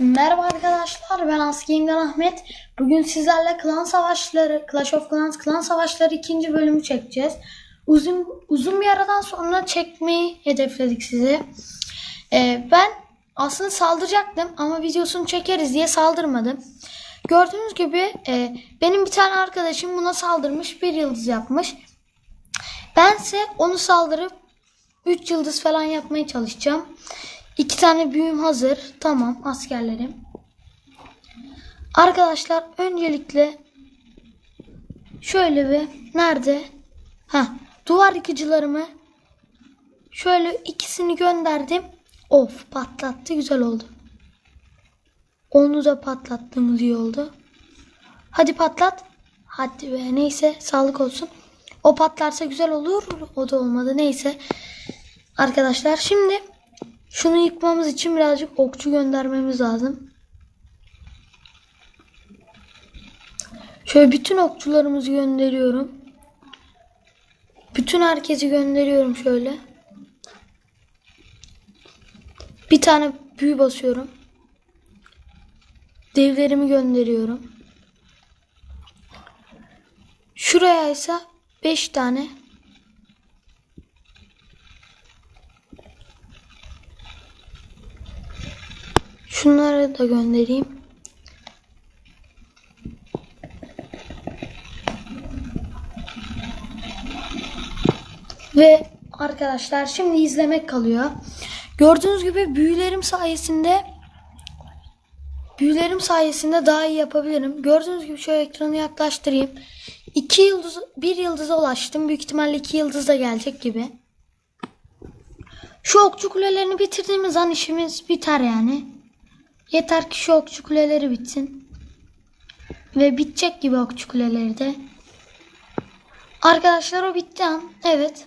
Merhaba arkadaşlar ben Askengen Ahmet. Bugün sizlerle klan savaşları, Clash of Clans klan savaşları ikinci bölümü çekeceğiz. Uzun uzun bir aradan sonra çekmeyi hedefledik size. Ee, ben aslında saldıracaktım ama videosunu çekeriz diye saldırmadım. Gördüğünüz gibi e, benim bir tane arkadaşım buna saldırmış bir yıldız yapmış. Bense onu saldırıp 3 yıldız falan yapmaya çalışacağım. İki tane büyüm hazır. Tamam askerlerim. Arkadaşlar öncelikle şöyle bir nerede? Ha duvar yıkıcılarımı şöyle ikisini gönderdim. Of patlattı güzel oldu. Onu da patlattığımız iyi oldu. Hadi patlat. Hadi be neyse sağlık olsun. O patlarsa güzel olur. O da olmadı neyse. Arkadaşlar şimdi şunu yıkmamız için birazcık okçu göndermemiz lazım. Şöyle bütün okçularımızı gönderiyorum. Bütün herkesi gönderiyorum şöyle. Bir tane büyü basıyorum. Devlerimi gönderiyorum. Şuraya ise 5 tane Şunları da göndereyim. Ve arkadaşlar şimdi izlemek kalıyor. Gördüğünüz gibi büyülerim sayesinde büyülerim sayesinde daha iyi yapabilirim. Gördüğünüz gibi şöyle ekranı yaklaştırayım. 2 yıldız, bir yıldıza ulaştım. Büyük ihtimalle 2 yıldız da gelecek gibi. Şu okçu kulelerini bitirdiğimiz an işimiz biter yani. Yeter ki şu okçu kuleleri bitsin. Ve bitecek gibi okçu kuleleri de. Arkadaşlar o bitti an. Evet.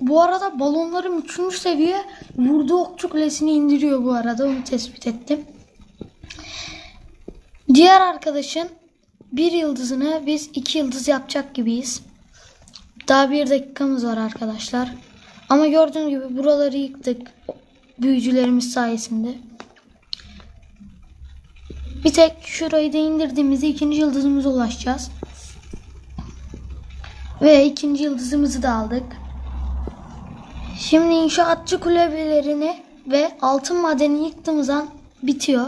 Bu arada balonlarım 3. seviye vurduğu okçu kulesini indiriyor bu arada. Onu tespit ettim. Diğer arkadaşın bir yıldızını biz iki yıldız yapacak gibiyiz. Daha bir dakikamız var arkadaşlar. Ama gördüğünüz gibi buraları yıktık. Büyücülerimiz sayesinde. Bir tek şurayı da indirdiğimizde ikinci yıldızımıza ulaşacağız. Ve ikinci yıldızımızı da aldık. Şimdi inşaatçı kulübelerini ve altın madeni yıktığımız an bitiyor.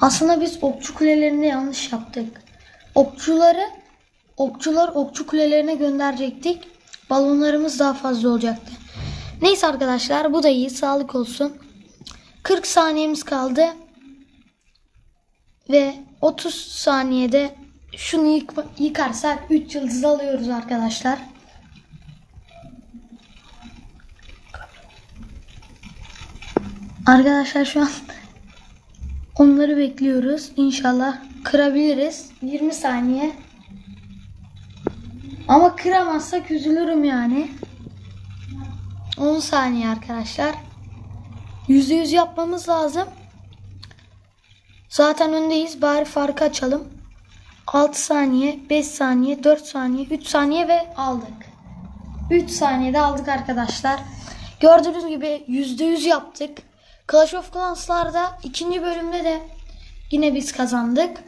Aslında biz okçu kulelerini yanlış yaptık. Okçuları okçular okçu kulelerine gönderecektik. Balonlarımız daha fazla olacaktı. Neyse arkadaşlar bu da iyi. Sağlık olsun. 40 saniyemiz kaldı. Ve 30 saniyede şunu yık yıkarsak 3 yıldız alıyoruz arkadaşlar. Arkadaşlar şu an onları bekliyoruz. İnşallah kırabiliriz. 20 saniye. Ama kıramazsak üzülürüm yani. 10 saniye arkadaşlar. %100 yapmamız lazım. Zaten öndeyiz. Bari farkı açalım. 6 saniye, 5 saniye, 4 saniye, 3 saniye ve aldık. 3 saniyede aldık arkadaşlar. Gördüğünüz gibi %100 yaptık. Clash of Clans'larda ikinci bölümde de yine biz kazandık.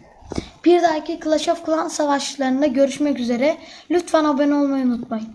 Bir dahaki Clash of Clans savaşlarında görüşmek üzere. Lütfen abone olmayı unutmayın.